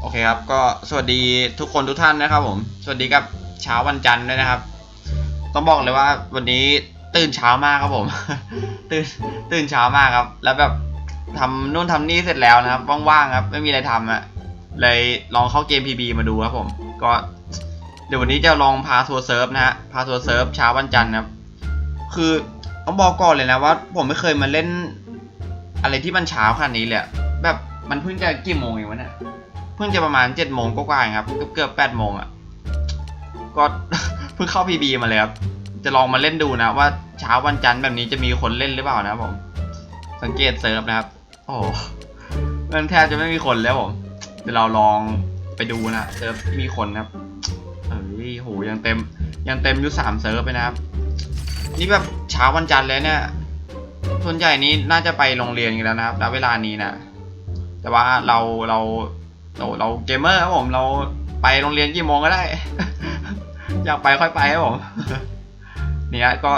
โอเคครับ ก็สวัสดีทุกคนทุกท่านนะครับผม สวัสดีกับเช้าวันจันทร์ด้วยนะครับ ต้องบอกเลยว่าวันนี้ตื่นเช้ามากครับผม ตื่นตื่นเช้ามากครับ แล้วแบบทำนู่นทำนี่เสร็จแล้วนะครับว่างๆครับ ไม่มีอะไรทำอะเลยลองเข้าเกม PB มาดูครับผม ก็เดี๋ยววันนี้จะลองพาทัวร์เซิร์ฟนะฮะ พาทัวร์เซิร์ฟเช้าวันจันทร์นะครับ คือต้องบอกก่อนเลยนะว่า ผมไม่เคยมาเล่น อะไรที่มันเช้าขนาดนี้เลยแบบมันเพิ่งจะกี่โมงเองวะเนี่ย เพิ่งจะประมาณเจ็ดโมงกว่าๆครับเกือบเกือบแปดโมงอะก็เพิ่งเข้าพีบีมาเลยครับจะลองมาเล่นดูนะว่าเช้าวันจันทร์แบบนี้จะมีคนเล่นหรือเปล่านะผม สังเกตเซิร์ฟนะครับ โอ้มันแทบจะไม่มีคนแล้วผมเดี๋ยวเราลองไปดูนะเซิร์ฟมีคนนะครับเฮ้ยโหยังเต็มยังเต็มอยู่สามเซิร์ฟไปนะครับ นี่แบบเช้าวันจันทร์เลยเนี่ยส่วนใหญ่นี้น่าจะไปโรงเรียนกันแล้วนะครับณเวลานี้นะแต่ว่าเราเรา เราเราเกมเมอร์ครับผมเราไปโรงเรียนกี่โมงก็ได้ อยากไปค่อยไปครับผมเนี่ยก็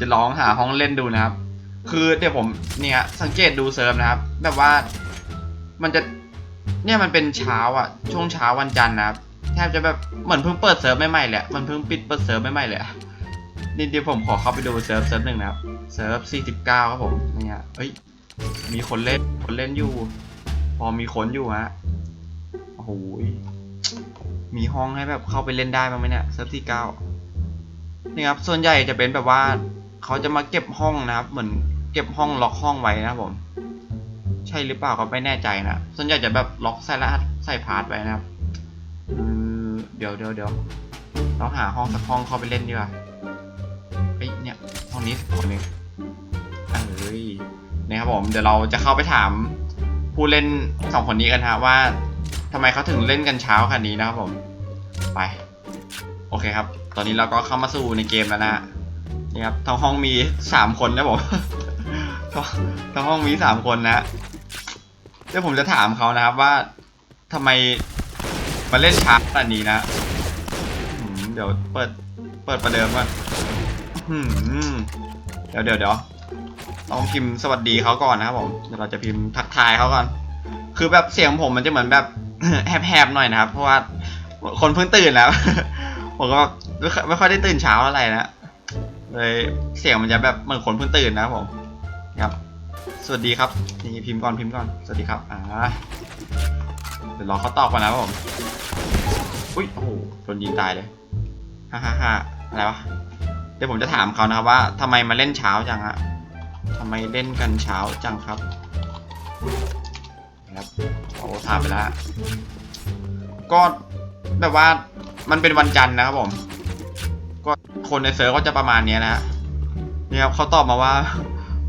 จะลองหาห้องเล่นดูนะครับ คือเดี๋ยวผมเนี่ยสังเกตดูเซิร์ฟนะครับ แบบว่ามันจะเนี่ยมันเป็นเช้าอะช่วงเช้าวันจันทร์นะครับแทบจะแบบเหมือนเพิ่งเปิดเซิร์ฟใหม่ๆเลยอะมันเพิ่งปิดเปิดเซิร์ฟใหม่ๆเลยนี่เดี๋ยวผมขอเข้าไปดูเซิร์ฟเซิร์ฟหนึ่งนะครับเซิร์ฟ49ครับผมเนี่ยเอ้ยมีคนเล่นคนเล่นอยู่ พอมีคนอยู่ฮะ โอ้โหยมีห้องให้แบบเข้าไปเล่นได้บ้างไหมเนี่ยเซิร์ฟที่เก้านี่ครับ ส่วนใหญ่จะเป็นแบบว่าเขาจะมาเก็บห้องนะครับ เหมือนเก็บห้องล็อกห้องไว้นะผม ใช่หรือเปล่าก็ไม่แน่ใจนะส่วนใหญ่จะแบบล็อกใส่รหัสใส่พาสไว้นะครับเดี๋ยวเดี๋ยวเดี๋ยวเราหาห้องสักห้องเข้าไปเล่นดีกว่าเอ้เนี่ยห้องนี้ห้องนึงเอ้ยนี่ครับผมเดี๋ยวเราจะเข้าไปถามผู้เล่นสองคนนี้กันฮะว่า ทำไมเขาถึงเล่นกันเช้าขนาดนี้นะครับผม ไป โอเคครับ ตอนนี้เราก็เข้ามาสู่ในเกมแล้วนะนี่ครับทั้งห้องมีสามคนนะผมทั้งห้องมีสามคนนะเดี๋ยวผมจะถามเขานะครับว่าทำไมมาเล่นช้าขนาดนี้นะเดี๋ยวเปิดเปิดประเดิมก่อนเดี๋ยวเดี๋ยวเดี๋ยวต้องพิมพ์สวัสดีเขาก่อนนะครับผมเดี๋ยวเราจะพิมพ์ทักทายเขาก่อน คือแบบเสียงผมมันจะเหมือนแบบ แหบๆหน่อยนะครับ เพราะว่าคนเพิ่งตื่นแล้ว ผมก็ไม่ค่อยได้ตื่นเช้าอะไรนะเลยเสียงมันจะแบบเหมือนคนเพิ่งตื่นนะผมครับ สวัสดีครับ นี่พิมพ์ก่อนพิมพ์ก่อน สวัสดีครับ อ่า เดี๋ยวรอเขาตอบก่อนนะผม อุ้ยโอ้โหโดนยิงตายเลย ฮ่าฮ่าฮ่าอะไรวะ เดี๋ยวผมจะถามเขานะครับว่าทำไมมาเล่นเช้าจังอะทำไมเล่นกันเช้าจังครับ ครับโอ้ถามไปแล้วก็แบบว่ามันเป็นวันจันทร์นะครับผม ก็คนในเซิร์ฟก็จะประมาณนี้นะฮะนี่ครับเขาตอบมาว่า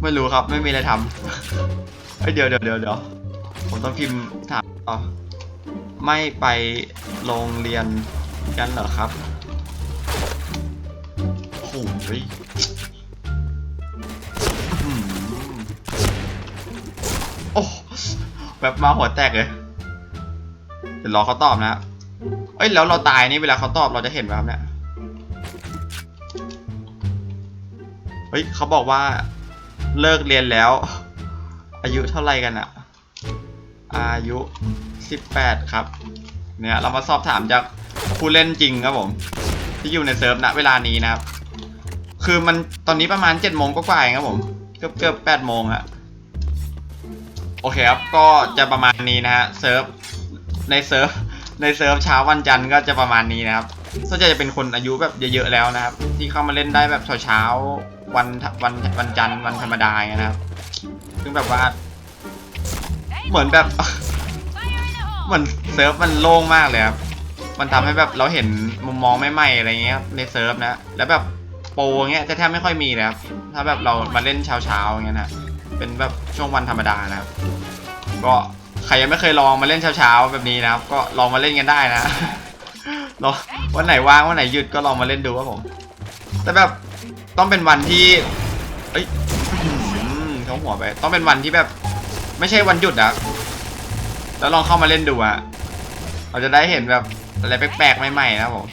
ไม่รู้ครับ ไม่มีอะไรทำเฮ้ยเดี๋ยวเดี๋ยวเดี๋ยวเดี๋ยวผมต้องพิมพ์ถามต่อไม่ไปโรงเรียนกันเหรอครับโอ้โหอืมโอ้ แบบมาหัวแตกเลยเดี๋ยวรอเขาตอบนะเอ้ยแล้วเราตายนี่เวลาเขาตอบเราจะเห็นไหมครับเนี่ยเฮ้ยเขาบอกว่าเลิกเรียนแล้ว อายุเท่าไหร่กันอะอายุสิบแปดครับ เนี่ยเรามาสอบถามจากผู้เล่นจริงครับผม ที่อยู่ในเซิร์ฟณเวลานี้นะครับ คือมันตอนนี้ประมาณเจ็ดโมงก็กว่าๆเองครับผม เกือบเกือบแปดโมงอะ โอเคครับ ก็จะประมาณนี้นะฮะเซิร์ฟในเซิร์ฟในเซิร์ฟเช้าวันจันทร์ก็จะประมาณนี้นะครับส่วนใหญ่จะเป็นคนอายุแบบเยอะๆแล้วนะครับ ที่เข้ามาเล่นได้แบบเช้าๆวันวันวันจันทร์วันธรรมดาอย่างเงี้ยนะครับ ซึ่งแบบว่า เหมือนแบบเหมือนเซิร์ฟมันโล่งมากเลยครับมันทำให้แบบเราเห็นมุมมองใหม่ๆอะไรเงี้ยในเซิร์ฟนะแล้วแบบโปรเงี้ยจะแทบไม่ค่อยมีเลยครับถ้าแบบเรามาเล่นเช้าๆอย่างเงี้ยนะ เป็นแบบช่วงวันธรรมดานะครับ ก็ใครยังไม่เคยลองมาเล่นเช้าๆแบบนี้นะครับ ก็ลองมาเล่นกันได้นะลอวันไหนว่างวันไหนหยุดก็ลองมาเล่นดูครับผม แต่แบบต้องเป็นวันที่ เอ้ยเขาหัวไป ต้องเป็นวันที่แบบ ไม่ใช่วันหยุดอะแล้วลองเข้ามาเล่นดูอะเราจะได้เห็นแบบอะไรแปลกๆใหม่ๆนะผม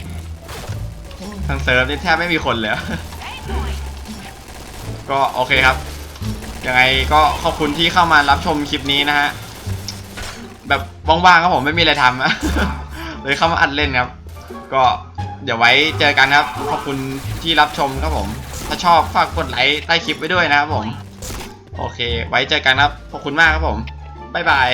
ทางเซิร์ฟนี่แทบไม่มีคนเลยก็โอเคครับ ยังไงก็ขอบคุณที่เข้ามารับชมคลิปนี้นะฮะ แบบว่างๆครับผมไม่มีอะไรทำเลยเข้ามาอัดเล่นครับ ก็เดี๋ยวไว้เจอกันครับ ขอบคุณที่รับชมครับผม ถ้าชอบฝากกดไลค์ใต้คลิปไว้ด้วยนะครับผม โอเค ไว้เจอกันครับ ขอบคุณมากครับผม บ๊ายบาย